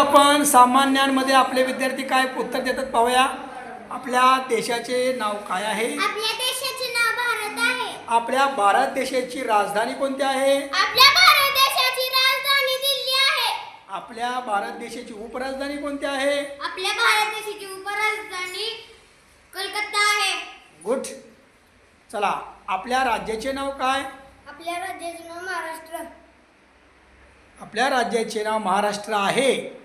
आपण सामान्यांमध्ये आपले विद्यार्थी काय उत्तर देतात पाहूया. आपल्या देशाचे नाव काय आहे? आपल्या देशाचे नाव भारत आहे. आपल्या भारत देशाची राजधानी कोणती आहे? आपल्या भारत देशाची राजधानी दिल्ली आहे. आपल्या भारत देशाची उपराजधानी कोणती आहे? आपल्या भारत देशाची उपराजधानी कलकत्ता आहे. गुड. चला आपल्या राज्याचे नाव काय? आपल्या राज्याचे नाव महाराष्ट्र. आपल्या राज्याचे नाव महाराष्ट्र आहे.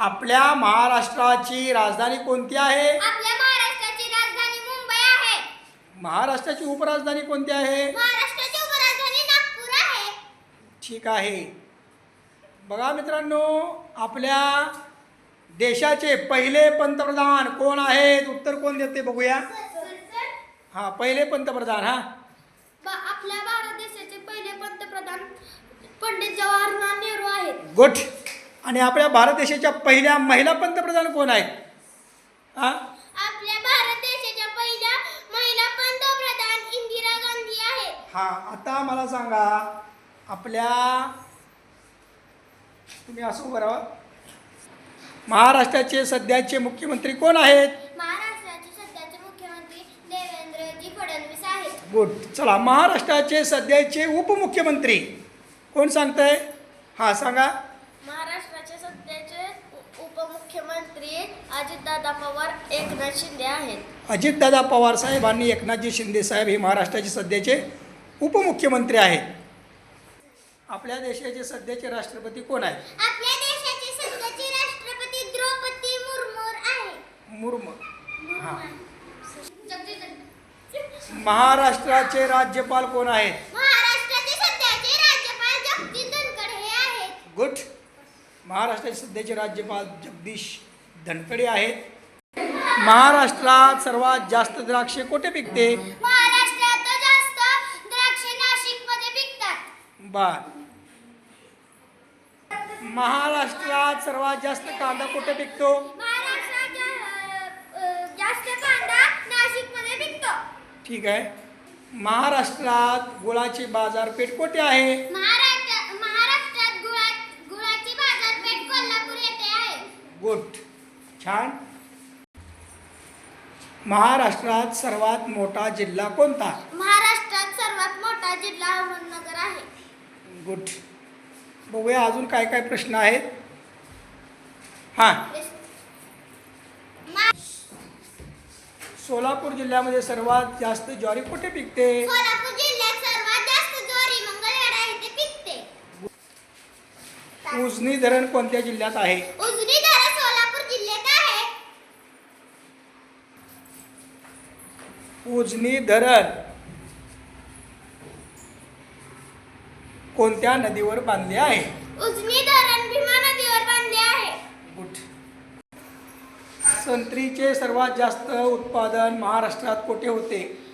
आपल्या महाराष्ट्राची राजधानी कोणती आहे? आपल्या महाराष्ट्राची राजधानी मुंबई आहे. महाराष्ट्राची उपराजधानी कोणती आहे? महाराष्ट्राची उपराजधानी नागपूर आहे. ठीक आहे. बघा मित्रांनो आपल्या देशाचे पहिले पंतप्रधान कोण आहेत? उत्तर कोण देते बघूया. हां पहिले पंतप्रधान हां. बा- आपल्या भारत देशाचे पहिले पंतप्रधान पंडित जवाहरलाल नेहरू आहेत. गुड. आणि आपल्या भारत देशाच्या पहिल्या महिला पंतप्रधान कोण आहेत? हां? आपल्या भारत देशाच्या पहिल्या महिला पंतप्रधान इंदिरा गांधी आहेत हां आता मला सांगा आपल्या तुम्ही असं उभं राहा. महाराष्ट्राचे सध्याचे मुख्यमंत्री कोण आहेत? महाराष्ट्राचे सध्याचे मुख्यमंत्री देवेंद्रजी फडणवीस आहेत. गुड चला महाराष्ट्राचे सध्याचे उपमुख्यमंत्री कोण सांगतंय? हां सांगा. उपमुख्यमंत्री अजितदादा पवार एकनाथ शिंदे आहेत. अजितदादा पवार साहेबांनी एकनाथजी शिंदे साहेब हे महाराष्ट्राचे सध्याचे उपमुख्यमंत्री आहेत. आपल्या देशाचे सध्याचे राष्ट्रपती कोण आहेत? आपल्या देशाचे सध्याचे राष्ट्रपती द्रौपदी मुर्मू आहे मुर्मू. हां. महाराष्ट्राचे राज्यपाल कोण आहेत? महाराष्ट्राचे सध्याचे राज्यपाल धनखड हे आहेत. गुड. महाराष्ट्राचे सध्याचे राज्यपाल जगदीश धनखडे आहेत. महाराष्ट्रात सर्वात जास्त द्राक्षे कुठे पिकते? बर. महाराष्ट्रात सर्वात जास्त कांदा कुठे पिकतो? ठीक आहे. महाराष्ट्रात गुळाची बाजारपेठ कुठे आहे महाराष्ट्र महाराष्ट्रात गुळा गुळाची बाजारपेठ कोल्हापूर येथे आहे गुड छान. महाराष्ट्रात सर्वात मोठा जिल्हा कोणता? महाराष्ट्रात सर्वात मोठा जिल्हा अहमदनगर आहे. गुड. बघूया अजून काय काय प्रश्न आहेत. हां. सोलापूर जिल्ह्यामध्ये सर्वात जास्त ज्वारी कुठे पिकते? सोलापूर जिल्ह्यात सर्वात जास्त ज्वारी मंगळवेढा येथे पिकते. उजनी धरण कोणत्या जिल्ह्यात आहे उजनी धरण सोलापूर जिल्ह्यात आहे उजनी धरण. कोणत्या नदीवर बांधले आहे? उजनी धरण भीमा नदीवर बांधले आहे. गुड. संत्रीचे सर्वात जास्त उत्पादन महाराष्ट्रात कुठे होते?